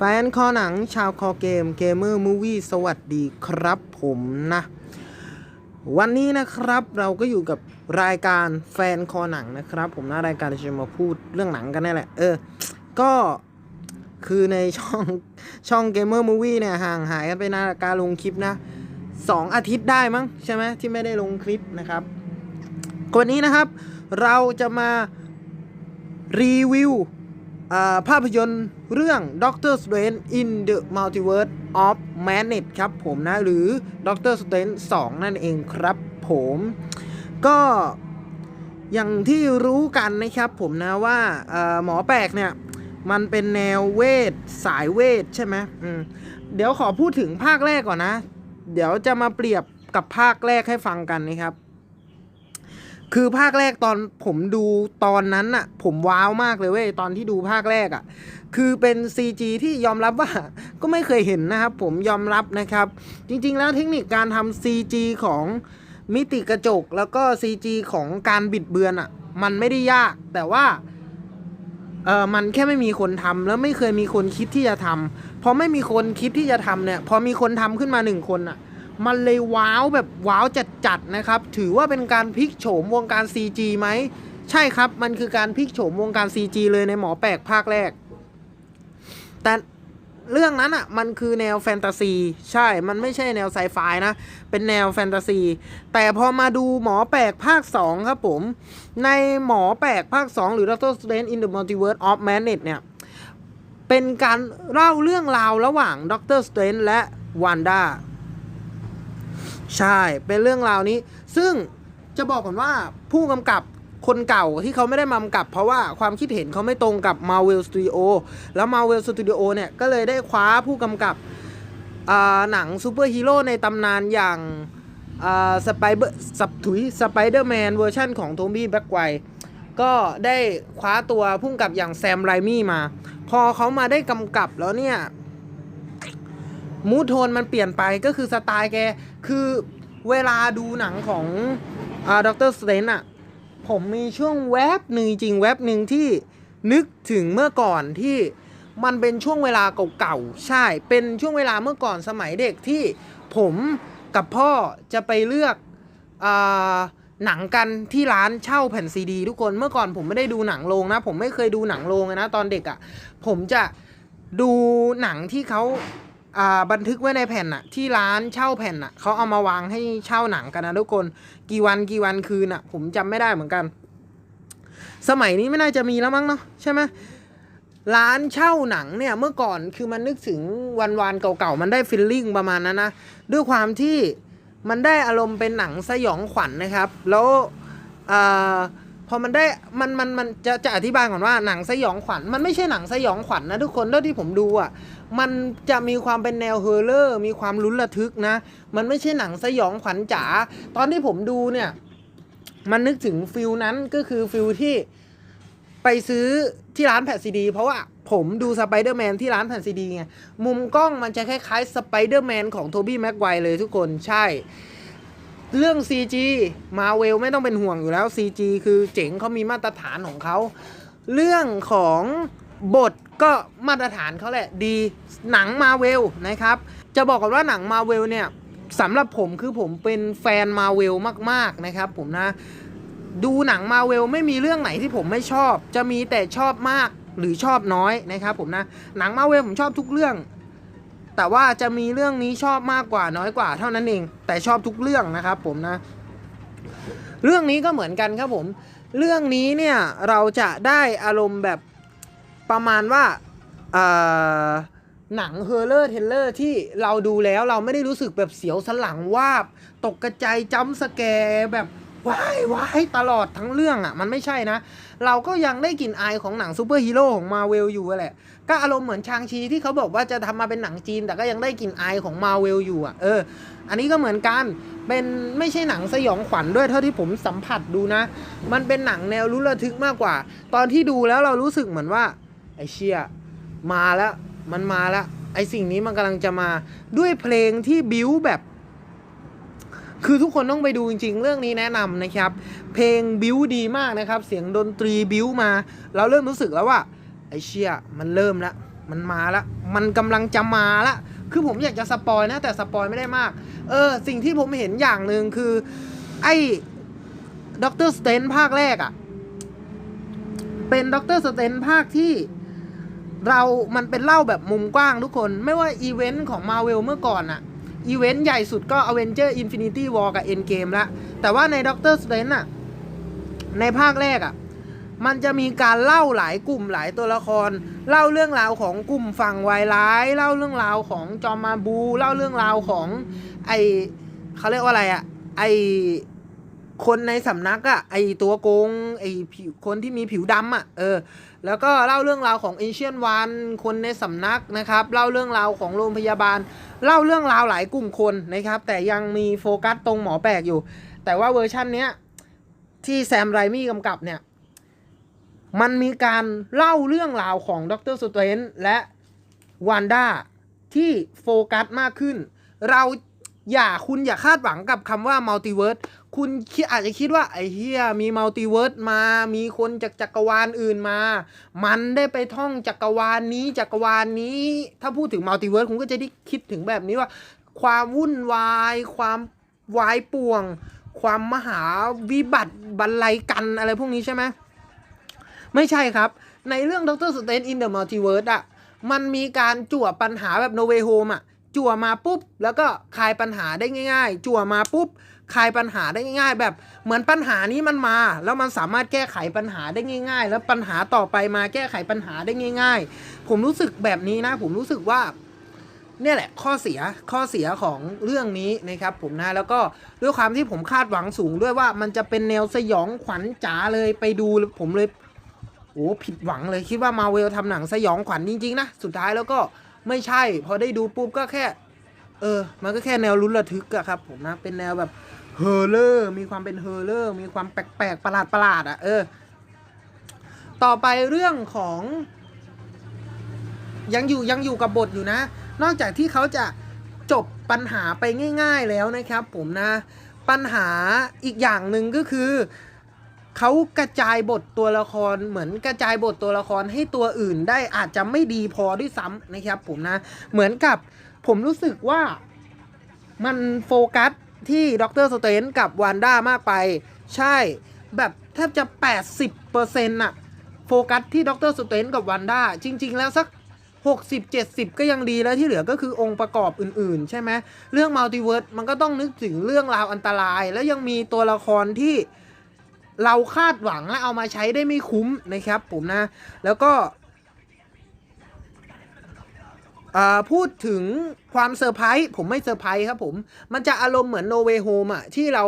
แฟนคอหนังชาวคอเกมเกมเมอร์มูวี่สวัสดีครับผมนะ วันนี้นะครับเราก็อยู่กับรายการแฟนคอหนังนะครับ ผมนะรายการจะมาพูดเรื่องหนังกันนี่แหละ เออ ก็คือในช่องช่องเกมเมอร์มูวี่เนี่ยห่างหายกันไปนานกับการลงคลิปนะสองอาทิตย์ได้มั้งใช่ไหมที่ไม่ได้ลงคลิปนะครับวันนี้นะครับ เราจะมารีวิว ภาพยนตร์เรื่อง Doctor Strange in the Multiverse of Madness ครับผมนะ หรือ Doctor Strange 2 นั่นเองครับผมก็อย่างที่รู้กันนะครับผมนะว่าหมอแปลกเนี่ย มันเป็นแนวเวทสายเวทใช่ไหมมเดี๋ยวขอพูดถึงภาคแรกก่อนนะ เดี๋ยวจะมาเปรียบกับภาคแรกให้ฟังกันนะครับ คือภาคแรกตอนผมดูตอนนั้นน่ะผมว้าวมากเลยเว้ยตอนที่ดูภาคแรกอะ่ะคือเป็น CG ที่ยอมรับว่าก็ไม่เคยเห็นนะครับ ผมยอมรับนะครับ จริงๆแล้วเทคนิคการทำ CG ของมิติกระจกแล้วก็ CG ของการบิดเบือนอะ่ะมันไม่ได้ยาก แต่ว่าเออมันแค่ไม่มีคนทำแล้วไม่เคยมีคนคิดที่จะทำพอไม่มีคนคิดที่จะทำเนี่ย พอมีคนทำขึ้นมาหนึ่งคนอะ มันเลยว้าวแบบว้าวจัดๆนะครับ ถือว่าเป็นการพลิกโฉมวงการ CG ไหม ใช่ครับ มันคือการพลิกโฉมวงการ CG เลยในหมอแปลกภาคแรก แต่เรื่องนั้นอะมันคือแนวแฟนตาซี ใช่ มันไม่ใช่แนวไซไฟนะ เป็นแนวแฟนตาซี แต่พอมาดูหมอแปลกภาค 2 ครับผม ในหมอแปลกภาค 2 หรือ Doctor Strange in the Multiverse of Madness เนี่ย เป็นการเล่าเรื่องราวระหว่าง Doctor Strange และ Wanda ใช่ เป็นเรื่องราวนี้ ซึ่งจะบอกก่อนว่าผู้กำกับคนเก่าที่เขาไม่ได้มากำกับ เพราะว่าความคิดเห็นเขาไม่ตรงกับ Marvel Studio แล้ว Marvel Studio เนี่ยก็เลยได้คว้าผู้กำกับหนังซูเปอร์ฮีโร่ในตำนานอย่างสไปเบอร์สับถุยสไปเดอร์แมนเวอร์ชันของโทบี้แบ็กไวก็ได้คว้าตัวพุ่งกับอย่างแซมไรมี่มา พอเขามาได้กำกับแล้วเนี่ย มูทโทนมันเปลี่ยนไปก็คือสไตล์แก คือเวลาดูหนังของอ่าด็อกเตอร์สเตนอะผมมีช่วงแวบหนึ่งจริงแวบหนึ่งที่นึกถึงเมื่อก่อนที่มันเป็นช่วงเวลาเก่าๆ ใช่ เป็นช่วงเวลาเมื่อก่อนสมัยเด็กที่ผมกับพ่อจะไปเลือกอหนังกันที่ร้านเช่าแผ่นซีดี ทุกคนเมื่อก่อนผมไม่ได้ดูหนังโรงนะ ผมไม่เคยดูหนังโรงนะตอนเด็กอะ่ะ ผมจะดูหนังที่เขา บันทึกไว้ในแผ่นอะที่ร้านเช่าแผ่นอะเขาเอามาวางให้เช่าหนังกันนะทุกคนกี่วันกี่วันคืนอะผมจำไม่ได้เหมือนกัน สมัยนี้ไม่น่าจะมีแล้วมั้งเนาะใช่ไหมร้านเช่าหนังเนี่ยเมื่อก่อนคือมันนึกถึงวันวานๆเก่าๆมันได้ฟิลลิ่งประมาณนั้นนะด้วยความที่มันได้อารมณ์เป็นหนังสยองขวัญนะครับ แล้วอ่าพอมันได้มันมันมันจะจะอธิบายก่อนว่าหนังสยองขวัญมันไม่ใช่หนังสยองขวัญนะทุกคนเท่าที่ผมดูอะ มันจะมีความเป็นแนวเฮอร์เลอร์ มีความลุ้นระทึกนะ มันไม่ใช่หนังสยองขวัญจ๋า ตอนที่ผมดูเนี่ย มันนึกถึงฟิลนั้นก็คือฟิลที่ไปซื้อที่ร้านแผ่นซีดี เพราะว่าผมดูสไปเดอร์แมนที่ร้านแผ่นซีดีไง มุมกล้องมันจะคล้ายๆสไปเดอร์แมนของโทบี้แม็กไกวเลยทุกคน ใช่ เรื่อง CG มาเวลไม่ต้องเป็นห่วงอยู่แล้ว CG คือเจ๋งเขามีมาตรฐานของเขา เรื่องของ บทก็มาตรฐานเขาแหละดีหนังมาเวลนะครับ จะบอกก่อนว่าหนังมาเวลเนี่ยสำหรับผมคือผมเป็นแฟนมาเวลมากๆนะครับ ผมนะดูหนังมาเวลไม่มีเรื่องไหนที่ผมไม่ชอบ จะมีแต่ชอบมากหรือชอบน้อยนะครับ ผมนะหนังมาเวลผมชอบทุกเรื่อง แต่ว่าจะมีเรื่องนี้ชอบมากกว่าน้อยกว่าเท่านั้นเอง แต่ชอบทุกเรื่องนะครับ ผมนะ เรื่องนี้ก็เหมือนกันครับผม เรื่องนี้เนี่ยเราจะได้อารมณ์แบบ ประมาณว่าหนังเฮอร์เลอร์เทเลอร์ที่เราดูแล้วเราไม่ได้รู้สึกแบบเสียวสลังวาบ ตกกระจายจัมป์สแกแบบว้ายว้ายตลอดทั้งเรื่องอะ่ะ มันไม่ใช่นะ เราก็ยังได้กลิ่นอายของหนังซูเปอร์ฮีโร่ของมาเวลอยู่แหละ ก็อารมณ์เหมือนชางชีที่เขาบอกว่าจะทำมาเป็นหนังจีน แต่ก็ยังได้กลิ่นอายของมาเวลอยู่อะเออ อันนี้ก็เหมือนกันเป็นไม่ใช่หนังสยองขวัญด้วยเท่าที่ผมสัมผัสดูนะ มันเป็นหนังแนวรุนระทึกมากกว่า ตอนที่ดูแล้วเรารู้สึกเหมือนว่า ไอเชี่ยมาแล้วมันมาแล้วไอสิ่งนี้มันกำลังจะมาด้วยเพลงที่บิวแบบ คือทุกคนต้องไปดูจริง ๆ เรื่องนี้แนะนำนะครับ เพลงบิวดีมากนะครับ เสียงดนตรีบิวมา เราเริ่มรู้สึกแล้วว่าไอเชี่ยมันเริ่มแล้วมันมาละมันกำลังจะมาละคือผมอยากจะสปอยนะ แต่สปอยไม่ได้มาก เออ สิ่งที่ผมเห็นอย่างหนึ่งคือ ไอ้ด็อกเตอร์สเตนภาคแรกอะ่ะ เป็นด็อกเตอร์สเตนภาคที่ เรามันเป็นเล่าแบบมุมกว้างทุกคน ไม่ว่าอีเวนต์ของมาเวลเมื่อก่อนอะอีเวนต์ใหญ่สุดก็ Avenger Infinity War กับ Endgame ละ แต่ว่าในด็อกเตอร์สเตนอะในภาคแรกอะมันจะมีการเล่าหลายกลุ่มหลายตัวละคร เล่าเรื่องราวของกลุ่มฝั่งวายร้าย เล่าเรื่องราวของจอมมาบู เล่าเรื่องราวของไอเขาเรียกว่าอะไรอะไอ คนในสำนักอะไอตัวโกงไอผิวคนที่มีผิวดำอะเออแล้วก็เล่าเรื่องราวของ Ancient One คนในสำนักนะครับ เล่าเรื่องราวของโรงพยาบาล เล่าเรื่องราวหลายกลุ่มคนนะครับ แต่ยังมีโฟกัสตรงหมอแปลกอยู่ แต่ว่าเวอร์ชันเนี้ยที่แซมไรมี่กำกับเนี่ยมันมีการเล่าเรื่องราวของด็อกเตอร์สเตนและวันด้าที่โฟกัสมากขึ้น เราอย่าคุณอย่าคาดหวังกับคำว่ามัลติเวิร์ส คุณคิดอาจจะคิดว่าไอ้เฮียมีมัลติเวิร์สมา มีคนจากจักรวาลอื่นมา มันได้ไปท่องจักรวาลนี้จักรวาลนี้ ถ้าพูดถึงมัลติเวิร์สคุณก็จะได้คิดถึงแบบนี้ว่า ความวุ่นวาย ความวายป่วง ความมหาวิบัติบรรลัยกันอะไรพวกนี้ใช่ไหมไม่ใช่ครับ ในเรื่อง Doctor Strange in the Multiverse อะมันมีการจั่วปัญหาแบบ No Way Home อะ จั่วมาปุ๊บ แล้วก็คลายปัญหาได้ง่าย ๆ จั่วมาปุ๊บคลายปัญหาได้ง่าย ๆ แบบเหมือนปัญหานี้มันมา แล้วมันสามารถแก้ไขปัญหาได้ง่าย ๆ แล้วปัญหาต่อไปมาแก้ไขปัญหาได้ง่าย ๆ ผมรู้สึกแบบนี้นะ ผมรู้สึกว่าเนี่ยแหละข้อเสียข้อเสียของเรื่องนี้นะครับผมนะแล้วก็ด้วยความที่ผมคาดหวังสูงด้วยว่ามันจะเป็นแนวสยองขวัญจ๋าเลยไปดูผมเลยโอ้ผิดหวังเลยคิดว่ามาเวลทำหนังสยองขวัญจริงๆนะสุดท้ายแล้วก็ ไม่ใช่ พอได้ดูปุ๊บก็แค่ เออ มันก็แค่แนวลุ้นระทึกอะครับผมนะ เป็นแนวแบบเฮอร์เลอร์ มีความเป็นเฮอร์เลอร์ มีความแปลกๆ ประหลาดประหลาดอะเออ ต่อไปเรื่องของ ยังอยู่ยังอยู่กับบทอยู่นะ นอกจากที่เขาจะจบปัญหาไปง่าย ๆแล้วนะครับ ผมนะ ปัญหาอีกอย่างหนึ่งก็คือ เขากระจายบทตัวละครเหมือนกระจายบทตัวละครให้ตัวอื่นได้อาจจะไม่ดีพอด้วยซ้ำนะครับผมนะ เหมือนกับผมรู้สึกว่ามันโฟกัสที่ด็อกเตอร์สเตนกับวานด้ามากไป ใช่แบบแทบจะ 80%อะโฟกัสที่ด็อกเตอร์สเตนกับวันด้าจริง ๆ แล้วสัก 60 70 ก็ยังดีแล้วที่เหลือก็คือองค์ประกอบอื่น ๆ ใช่ไหมเรื่องมัลติเวิร์สมันก็ต้องนึกถึงเรื่องราวอันตราย แล้วยังมีตัวละครที่ เราคาดหวังและเอามาใช้ได้ไม่คุ้มนะครับผมนะ แล้วก็พูดถึงความเซอร์ไพรส์ผมไม่เซอร์ไพรส์ครับผม มันจะอารมณ์เหมือน No Way Home อะที่เรา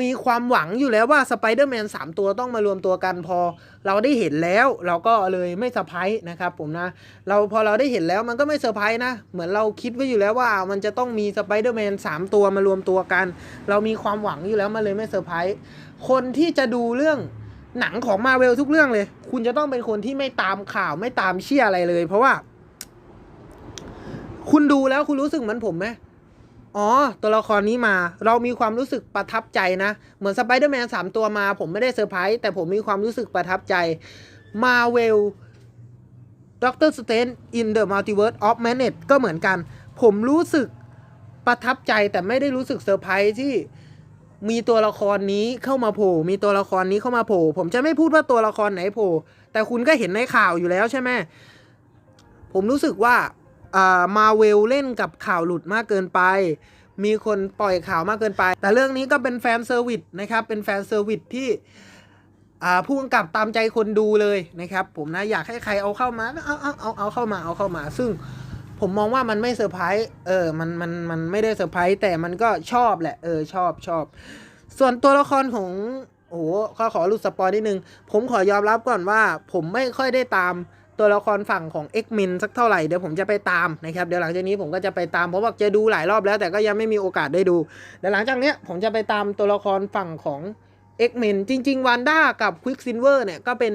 มีความหวังอยู่แล้วว่าสไปเดอร์แมนสามตัวต้องมารวมตัวกันพอเราได้เห็นแล้วเราก็เลยไม่เซอร์ไพรส์นะครับผมนะ เราพอเราได้เห็นแล้วมันก็ไม่เซอร์ไพรส์นะ เหมือนเราคิดไว้อยู่แล้วว่ามันจะต้องมีสไปเดอร์แมนสามตัวมารวมตัวกัน เรามีความหวังอยู่แล้วมันเลยไม่เซอร์ไพรส์ คนที่จะดูเรื่องหนังของมาเวลทุกเรื่องเลย คุณจะต้องเป็นคนที่ไม่ตามข่าวไม่ตามเชื่ออะไรเลย เพราะว่า คุณดูแล้วคุณรู้สึกเหมือนผมไหมอ๋อ ตัวละครนี้มา เรามีความรู้สึกประทับใจนะ เหมือนสไปเดอร์แมนสามตัวมา ผมไม่ได้เซอร์ไพรส์แต่ผมมีความรู้สึกประทับใจมาเวลด็อกเตอร์สเตนอินเดอะมัลติเวิร์สออฟแมเนตก็เหมือนกัน ผมรู้สึกประทับใจแต่ไม่ได้รู้สึกเซอร์ไพรส์ที่ มีตัวละครนี้เข้ามาโผล่ มีตัวละครนี้เข้ามาโผล่ ผมจะไม่พูดว่าตัวละครไหนโผล่ แต่คุณก็เห็นในข่าวอยู่แล้วใช่ไหม ผมรู้สึกว่าอ่ามาเวลเล่นกับข่าวหลุดมากเกินไป มีคนปล่อยข่าวมากเกินไป แต่เรื่องนี้ก็เป็นแฟนเซอร์วิสนะครับ เป็นแฟนเซอร์วิสที่อ่าผู้กำกับตามใจคนดูเลยนะครับ ผมนะอยากให้ใครเอาเข้ามา เอาเอาเอาเอาเข้ามา เอาเข้ามา ซึ่ง ผมมองว่ามันไม่เซอร์ไพรส์เออมันมันมันไม่ได้เซอร์ไพรส์แต่มันก็ชอบแหละเออชอบชอบ ส่วนตัวละครของโอ้โหขอขอรุดสปอยนิดนึง ผมขอยอมรับก่อนว่า ผมไม่ค่อยได้ตามตัวละครฝั่งของ X-Men สักเท่าไหร่เดี๋ยวผมจะไปตามนะครับเดี๋ยวหลังจากนี้ผมก็จะไปตามเพราะว่าจะดูหลายรอบแล้วแต่ก็ยังไม่มีโอกาสได้ดูเดี๋ยวหลังจากเนี้ยผมจะไปตามตัวละครฝั่งของ X-Men จริง ๆ วันด้ากับ Quicksilver เนี่ยก็เป็น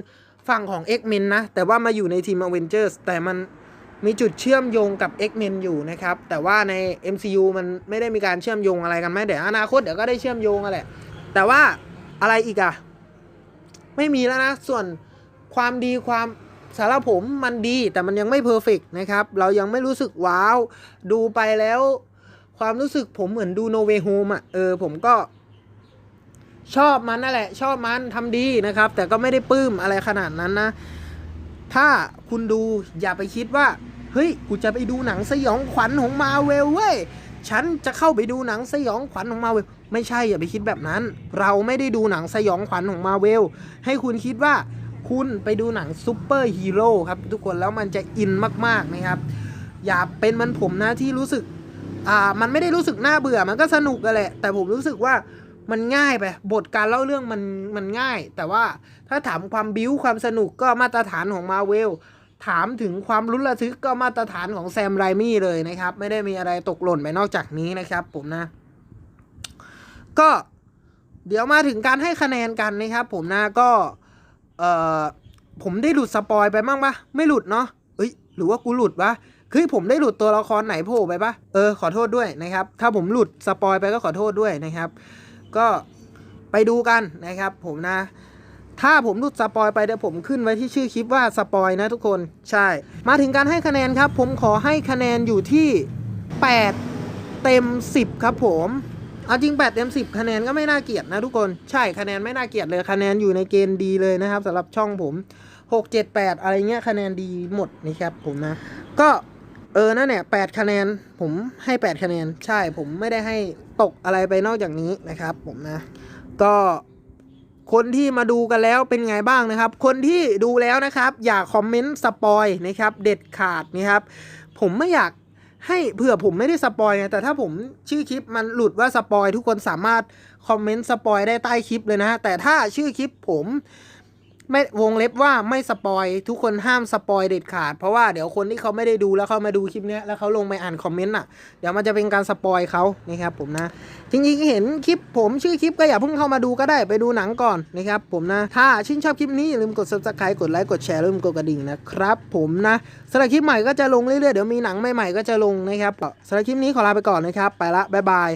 ฝั่งของ X-Men นะ แต่ว่ามาอยู่ในทีม Avengers แต่มัน มีจุดเชื่อมโยงกับ X-Men อยู่นะครับ แต่ว่าใน MCU มันไม่ได้มีการเชื่อมโยงอะไรกันไหมเดี๋ยวอนาคตเดี๋ยวก็ได้เชื่อมโยงกันแหละแต่ว่าอะไรอีกอะไม่มีแล้วนะ ส่วนความดีความสำหรับผมมันดีแต่มันยังไม่เพอร์เฟกนะครับ เรายังไม่รู้สึกว้าว ดูไปแล้ว ความรู้สึกผมเหมือนดูโนเวโฮมอะเออผมก็ ชอบมันนั่นแหละ ชอบมันทำดีนะครับ แต่ก็ไม่ได้ปลื้มอะไรขนาดนั้นนะ ถ้าคุณดูอย่าไปคิดว่า เฮ้ย กูจะไปดูหนังสยองขวัญของมาเวลเว้ย ฉันจะเข้าไปดูหนังสยองขวัญของมาเวล ไม่ใช่อย่าไปคิดแบบนั้น เราไม่ได้ดูหนังสยองขวัญของมาเวล ให้คุณคิดว่าคุณไปดูหนังซูเปอร์ฮีโร่ครับทุกคนแล้วมันจะอินมากๆนะครับ อย่าเป็นมันผมนะที่รู้สึก อ่า มันไม่ได้รู้สึกน่าเบื่อ มันก็สนุกกันแหละ แต่ผมรู้สึกว่ามันง่ายไป บทการเล่าเรื่องมันมันง่าย แต่ว่าถ้าถามความบิ้วความสนุกก็มาตรฐานของมาเวล ถามถึงความลุ้นระทึกก็มาตรฐานของแซมไรมี่เลยนะครับ ไม่ได้มีอะไรตกหล่นไปนอกจากนี้นะครับผมนะ ก็เดี๋ยวมาถึงการให้คะแนนกันนะครับผมนะก็เอ่อผมได้หลุดสปอยไปบ้างปะไม่หลุดเนาะเอ้ยหรือว่ากูหลุดวะเฮ้ยผมได้หลุดตัวละครไหนโผล่ไปปะเออขอโทษด้วยนะครับ ถ้าผมหลุดสปอยไปก็ขอโทษด้วยนะครับ ก็ไปดูกันนะครับ ผมนะ ถ้าผมหลุดสปอยไปเดี๋ยวผมขึ้นไว้ที่ชื่อคลิปว่าสปอยนะทุกคนใช่ มาถึงการให้คะแนนครับ ผมขอให้คะแนนอยู่ที่ 8 เต็ม 10 ครับผมเอาจริง8เต็ม10 คะแนนก็ไม่น่าเกลียดนะทุกคนใช่คะแนนไม่น่าเกลียดเลยคะแนนอยู่ในเกณฑ์ดีเลยนะครับสำหรับช่องผม 6 7 8 อะไรเงี้ยคะแนนดีหมดนะครับผมนะ ก็เออนั่นเนี่ย8คะแนนผมให้ 8 คะแนน ใช่ผมไม่ได้ให้ตกอะไรไปนอกจากนี้นะครับผมนะ ก็ คนที่มาดูกันแล้วเป็นไงบ้างนะครับ คนที่ดูแล้วนะครับ อย่าคอมเมนต์สปอยนะครับ เด็ดขาดนะครับ ผมไม่อยากให้เผื่อผมไม่ได้สปอยนะแต่ถ้าผมชื่อคลิปมันหลุดว่าสปอยทุกคนสามารถคอมเมนต์สปอยได้ใต้คลิปเลยนะแต่ถ้าชื่อคลิปผม ไม่วงเล็บว่าไม่สปอยทุกคนห้ามสปอยเด็ดขาด เพราะว่าเดี๋ยวคนที่เขาไม่ได้ดูแล้วเขามาดูคลิปนี้แล้วเขาลงไปอ่านคอมเมนต์อะเดี๋ยวมันจะเป็นการสปอยเขานะครับผมนะจริงๆเห็นคลิปผมชื่อคลิปก็อย่าเพิ่งเข้ามาดูก็ได้ไปดูหนังก่อนนะครับผมนะถ้าชื่นชอบคลิปนี้อย่าลืมกด subscribe กดไลค์กดแชร์อย่าลืมกดกระดิ่งนะครับผมนะสำหรับคลิปใหม่ก็จะลงเรื่อยๆเดี๋ยวมีหนังใหม่ๆก็จะลงนะครับสำหรับคลิปนี้ขอลาไปก่อนนะครับไปละบ๊ายบาย